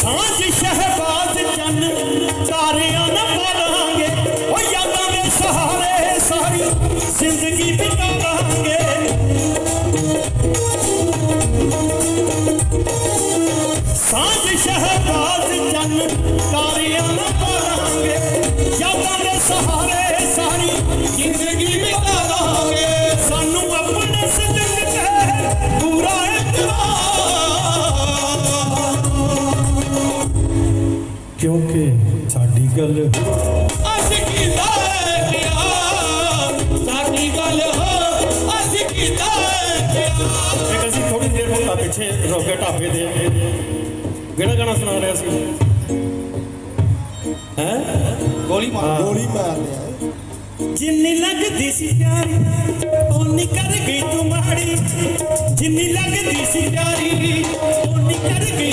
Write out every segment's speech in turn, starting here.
ਸਾਂਝ ਸ਼ਹਿਬਾਜ਼ ਚੰਨ ਤਾਰਿਆਂ ਨਾ ਪਾਲਾਂਗੇ ਉਹ ਯਾਦਾਂ ਦੇ ਸਹਾਰੇ ਸਾਰੀ ਜ਼ਿੰਦਗੀ ਬਿਤਾਵਾਂਗੇ। ਸਾਂਝ ਸ਼ਹਿਬਾਜ਼ ਚੰਨ ਤਾਰਿਆਂ ਕਿਉਂਕਿ ਸਾਡੀ ਗੱਲ ਅਸੀਂ ਕੀਤਾ ਪਿਆਰ ਸਾਡੀ ਗੱਲ ਹੋ ਅਸੀਂ ਕੀਤਾ ਪਿਆਰ ਇੱਕ ਅਸੀਂ ਥੋੜੀ ਦੇਰ ਹੁੰਦਾ ਪਿੱਛੇ ਰੋਕੇ ਢਾਬੇ ਦੇ ਕਿਹੜਾ ਗਾਣਾ ਸੁਣਾ ਰਿਹਾ ਸੀ? ਹੈ? ਗੋਲੀ ਮਾਰ ਗੋਲੀ ਮਾਰ ਲਿਆ ਜਿੰਨੀ ਲੱਗਦੀ ਸੀ ਪਿਆਰੀ ਓਨੀ ਕਰ ਗਈ ਤੂੰ ਮਾੜੀ। ਜਿੰਨੀ ਲੱਗਦੀ ਸੀ ਪਿਆਰੀ ਓਨੀ ਕਰ ਗਈ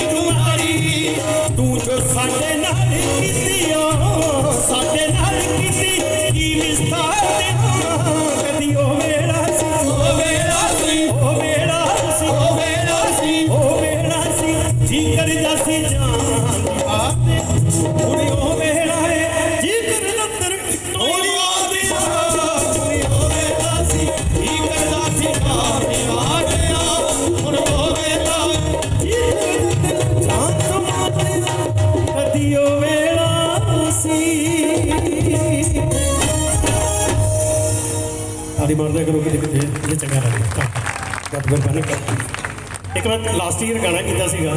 ਕਦੀ ਉਹ ਮੇਰਾ ਆਦੀ ਮਾਰਦਾ ਕਰੋ ਕਿ ਕਿਤੇ, ਇਹ ਚੰਗਾ ਲੱਗਦਾ। ਗੱਪ ਗੱਪ ਨਹੀਂ ਇੱਕ ਮੈਂ ਲਾਸਟ ਈਅਰ ਗਾਣਾ ਕੀਤਾ ਸੀਗਾ।